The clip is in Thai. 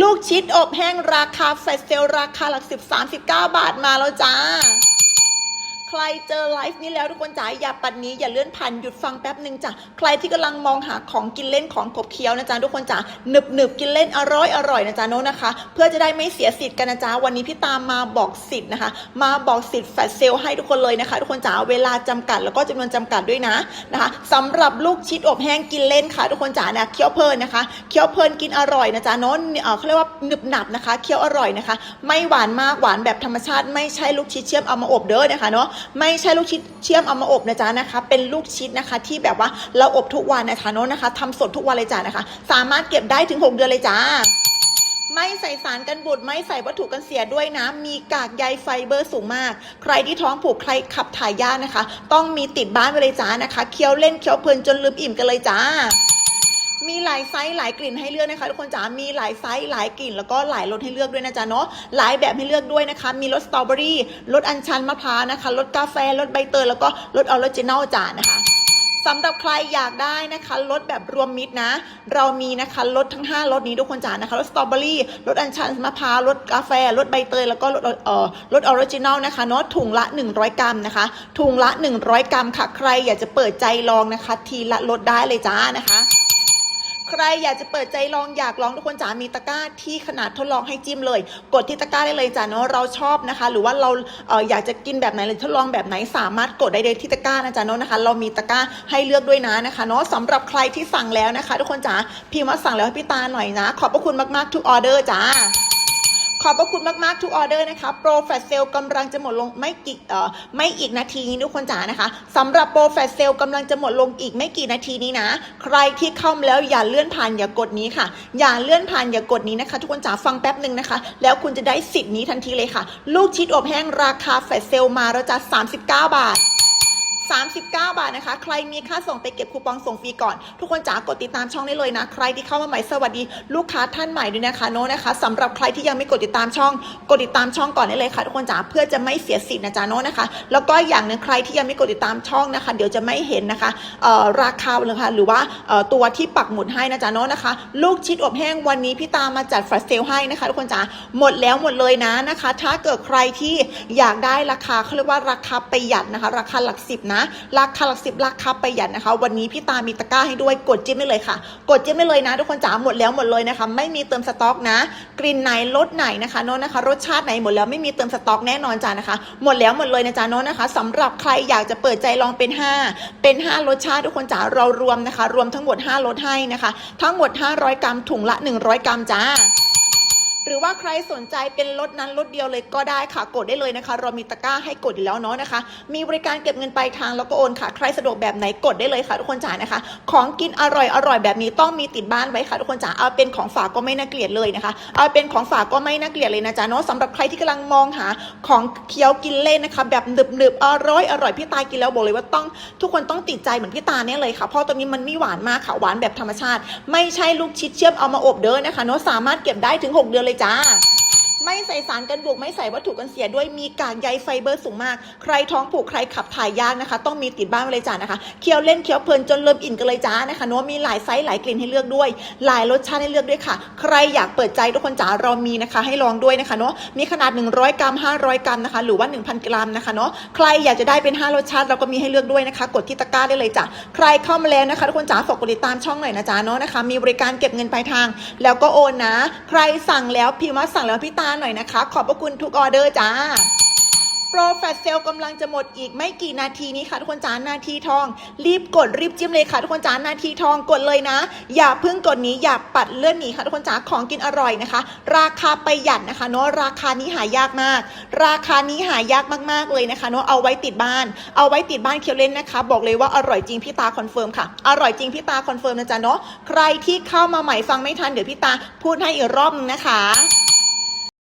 ลูกชิดอบแห้งราคาแฟลชเซลราคาหลักสิบสามสิบเก้าบาทมาแล้วจ้า ใครเจอไลฟ์นี้แล้วทุกคนจ๋าอย่าปัดนี้อย่าเลื่อนผ่านหยุดฟังแป๊บหนึ่งจ้ะใครที่กำลังมองหาของกินเล่นของขบเคี้ยวนะจ๊ะทุกคนจ๋าหนึบหนึบกินเล่นอร่อยอร่อยนะจ๊ะโน้นะคะ เพื่อจะได้ไม่เสียสิทธิ์กันนะจ๊ะวันนี้พี่ตามมาบอกสิทธิ์นะคะ มาบอกสิทธิ์แฟลเซลให้ทุกคนเลยนะคะ ทุกคนจ๋าเวลาจำกัดแล้วก็จำนวนจำกัดด้วยนะนะคะสำหรับลูกชิดอบแห้งกินเล่นค่ะ ทุกคนจ๋านะเคี้ยวเพลินนะคะเคี้ยวเพลินกินอร่อยนะจ๊ะโน้ตเอ่อเขาเรียกว่าหนึบหนับนะคะเคี้ยวอร่อยนะคะ ไม่หวานมากหวานแบบธรรมชาติไม่ใช่ลูกชิดเชื่อมเอามาอบเด้อนะคะเนาะไม่ใช่ลูกชิดเชื่อมเอามาอบนะจ๊ะนะคะ เป็นลูกชิดนะคะ ที่แบบว่าเราอบทุกวันนะคะเนาะนะคะทำสดทุกวันเลยจ้ะนะคะ สามารถเก็บได้ถึง 6 เดือนเลยจ้าไม่ใส่สารกันบูดไม่ใส่วัตถุกันเสียด้วยนะ มีกากใยไฟเบอร์สูงมาก ใครที่ท้องผูกใครขับถ่ายยากนะคะ ต้องมีติดบ้านไปเลยจ้านะคะ เคี้ยวเล่นเคี้ยวเพลินจนลืมอิ่มกันเลยจ้า มีหลายไซส์หลายกลิ่นให้เลือกนะคะทุกคนจ๋า มีหลายไซส์หลายกลิ่น แล้วก็หลายรสให้เลือกด้วยนะจ๊ะเนาะ หลายแบบให้เลือกด้วยนะคะ มีรสสตรอเบอรี่ รสอัญชันมะพร้าวนะคะ รสกาแฟ รสใบเตย แล้วก็รสออริจินอลจ้านะคะสำหรับใครอยากได้นะคะรสแบบรวมมิตรนะ เรามีนะคะรสทั้ง5รสนี้ทุกคนจ๋านะคะรสสตรอเบอรี่รสอัญชันมะพร้าวรสกาแฟรสใบเตย แล้วก็รสเอ่อรสออริจินอลนะคะเนาะถุงละ 100 กรัมนะคะ ถุงละ 100 กรัมค่ะ ใครอยากจะเปิดใจลองนะคะ ทีละรสได้เลยจ้านะคะ ใครอยากจะเปิดใจลองอยากลองทุกคนจ๋ามีตะกร้าที่ขนาดทดลองให้จิ้มเลย กดที่ตะกร้าได้เลยจ้าเนาะเราชอบนะคะ หรือว่าเราเอออยากจะกินแบบไหนหรือทดลองแบบไหนสามารถกดได้เลยที่ตะกร้านะจ๊ะเนาะนะคะ เรามีตะกร้าให้เลือกด้วยนะนะคะเนาะสำหรับใครที่สั่งแล้วนะคะ ทุกคนจ๋าพิมพ์ว่าสั่งแล้วให้พี่ตาหน่อยนะ ขอบพระคุณมากๆทุกออเดอร์จ้า ขอบพระคุณมากๆทุกออเดอร์นะคะโปรแฟตเซลกำลังจะหมดลงไม่กี่เอ่อไม่อีกนาทีนี้ทุกคนจ๋านะคะสำหรับโปรแฟตเซลกำลังจะหมดลงอีกไม่กี่นาทีนี้นะ ใครที่เข้ามาแล้วอย่าเลื่อนผ่านอย่ากดนี้ค่ะ อย่าเลื่อนผ่านอย่ากดนี้นะคะ ทุกคนจ๋าฟังแป๊บหนึ่งนะคะ แล้วคุณจะได้สิทธิ์นี้ทันทีเลยค่ะ ลูกชิดอบแห้งราคาแฟตเซลมาแล้วจ้ะ39 บาท 39 บาทนะคะ ใครมีค่าส่งไปเก็บคูปองส่งฟรีก่อน ทุกคนจ๋ากดติดตามช่องได้เลยนะ ใครที่เข้ามาใหม่สวัสดีลูกค้าท่านใหม่ด้วยนะคะโน้นะคะสำหรับใครที่ยังไม่กดติดตามช่อง กดติดตามช่องก่อนได้เลยค่ะทุกคนจ๋าเพื่อจะไม่เสียสิทธิ์นะจ๊ะโน้นะคะ แล้วก็อย่างหนึ่งใครที่ยังไม่กดติดตามช่องนะคะ เดี๋ยวจะไม่เห็นนะคะเอ่อราคาเลยค่ะหรือว่าเอ่อตัวที่ปักหมุดให้นะจ๊ะโน้นะคะ ลูกชิดอบแห้งวันนี้พี่ตามมาจัดฟลชเซลให้นะคะทุกคนจ๋าหมดแล้วหมดเลยนะนะคะ ถ้าเกิดใครที่อยากได้ราคาเขาเรียกว่าราคาประหยัดนะคะ ราคาหลักสิบนะราคาหลักสิบราคาประหยัดนะคะ วันนี้พี่ตามีตะกร้าให้ด้วยกดจิ้มได้เลยค่ะ กดจิ้มได้เลยนะ ทุกคนจ๋าหมดแล้วหมดเลยนะคะ ไม่มีเติมสต็อกนะ กลิ่นไหนรสไหนนะคะโน้ตนะคะ รสชาติไหนหมดแล้วไม่มีเติมสต็อกแน่นอนจ้านะคะ หมดแล้วหมดเลยนะจ๊ะโน้ตนะคะสำหรับใครอยากจะเปิดใจลองเป็น 5 เป็น 5 รสชาติทุกคนจ๋าเรารวมนะคะ รวมทั้งหมด 5 รสให้นะคะ ทั้งหมด 500 กรัมถุงละ 100 กรัมจ้า หรือว่าใครสนใจเป็นรถนั้นรถเดียวเลยก็ได้ค่ะ กดได้เลยนะคะ เรามีตะกร้าให้กดอยู่แล้วเนาะนะคะ มีบริการเก็บเงินปลายทางแล้วก็โอนค่ะ ใครสะดวกแบบไหนกดได้เลยค่ะ ทุกคนจ๋านะคะ ของกินอร่อยอร่อยแบบนี้ต้องมีติดบ้านไว้ค่ะ ทุกคนจ๋าเอาเป็นของฝากก็ไม่น่าเกลียดเลยนะคะ เอาเป็นของฝากก็ไม่น่าเกลียดเลยนะจ๊ะเนาะสำหรับใครที่กำลังมองหาของเคี้ยวกินเล่นนะคะ แบบหนึบหนึบๆอร่อยอร่อยพี่ตายกินแล้วบอกเลยว่าต้องทุกคนต้องติดใจเหมือนพี่ตาเนี่ยเลยค่ะเพราะตัวนี้มันไม่หวานมากค่ะหวานแบบธรรมชาติ ไม่ใช่ลูกชิดเชื่อมเอามาอบเด้อนะคะเนาะสามารถเก็บได้ถึง 6 เดือนเลยจ้า ไม่ใส่สารกันบูดไม่ใส่วัตถุกันเสียด้วยมีกากใยไฟเบอร์สูงมาก ใครท้องผูกใครขับถ่ายยากนะคะ ต้องมีติดบ้านไว้เลยจ้านะคะเคี้ยวเล่นเคี้ยวเพลินจนเริ่มอิ่มกันเลยจ้านะคะเนาะมีหลายไซส์หลายกลิ่นให้เลือกด้วย หลายรสชาติให้เลือกด้วยค่ะ ใครอยากเปิดใจทุกคนจ๋าเรามีนะคะให้ลองด้วยนะคะเนาะมีขนาด 100 กรัม 500 กรัมนะคะ หรือว่า 1,000 กรัมนะคะเนาะใครอยากจะได้เป็น 5 รสชาติเราก็มีให้เลือกด้วยนะคะ กดที่ตะกร้าได้เลยจ้ะใครเข้ามาแล้วนะคะทุกคนจ๋าฝากกดติดตามช่องหน่อยนะจ๊ะเนาะนะคะมีบริการเก็บเงินปลายทาง แล้วก็โอนนะ ใครสั่งแล้วพิมพ์ว่าสั่งแล้วพี่ตาหน่อยนะคะ ขอบพระคุณทุกออเดอร์จ้าโปรแฟตเซลกำลังจะหมดอีกไม่กี่นาทีนี้ค่ะทุกคนจ้านาทีทอง รีบกดรีบจิ้มเลยค่ะทุกคนจ้านาทีทองกดเลยนะ อย่าเพิ่งกดหนี้อย่าปัดเลื่อนหนีค่ะทุกคนจ้าของกินอร่อยนะคะ ราคาประหยัดนะคะเนาะราคานี้หายากมาก ราคานี้หายากมากๆเลยนะคะเนาะเอาไว้ติดบ้าน เอาไว้ติดบ้านเคียวเล่นนะคะ บอกเลยว่าอร่อยจริงพี่ตาคอนเฟิร์มค่ะอร่อยจริงพี่ตาคอนเฟิร์มนะจ๊ะเนาะใครที่เข้ามาใหม่ฟังไม่ทันเดี๋ยวพี่ตาพูดให้อีกรอบนึงนะคะ